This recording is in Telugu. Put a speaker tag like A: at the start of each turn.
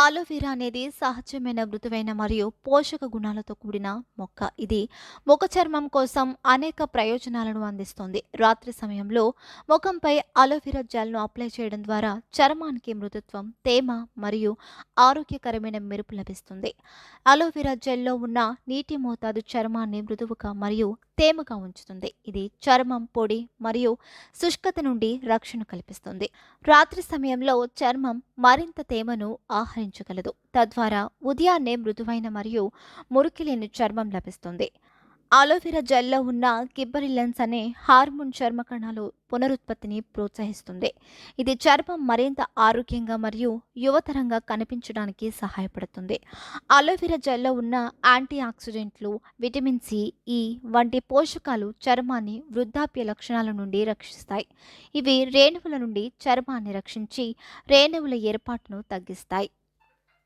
A: ఆలోవెరా అనేది సహజమైన మృదువైన మరియు పోషక గుణాలతో కూడిన మొక్క. ఇది ముఖ చర్మం కోసం అనేక ప్రయోజనాలను అందిస్తుంది. రాత్రి సమయంలో ముఖంపై అలోవెరా జెల్ను అప్లై చేయడం ద్వారా చర్మానికి మృదుత్వం తేమ మరియు ఆరోగ్యకరమైన మెరుపు లభిస్తుంది. అలోవెరా జెల్లో ఉన్న నీటి మోతాదు చర్మాన్ని మృదువుగా మరియు తేమగా ఉంచుతుంది. ఇది చర్మం పొడి మరియు శుష్కత నుండి రక్షణ కల్పిస్తుంది. రాత్రి సమయంలో చర్మం మరింత తేమను ఆహరి ఆహరించగలదు తద్వారా ఉదయాన్నే మృదువైన మరియు మురికి లేని చర్మం లభిస్తుంది. అలోవెరా జెల్లో ఉన్న గిబ్బరిల్లన్స్ అనే హార్మోన్ చర్మ కణాలు పునరుత్పత్తిని ప్రోత్సహిస్తుంది. ఇది చర్మం మరింత ఆరోగ్యంగా మరియు యువతరంగా కనిపించడానికి సహాయపడుతుంది. అలోవెరా జెల్లో ఉన్న యాంటీ ఆక్సిడెంట్లు విటమిన్ సి ఈ వంటి పోషకాలు చర్మాన్ని వృద్ధాప్య లక్షణాల నుండి రక్షిస్తాయి. ఇవి రేణువుల నుండి చర్మాన్ని రక్షించి రేణువుల ఏర్పాటును తగ్గిస్తాయి.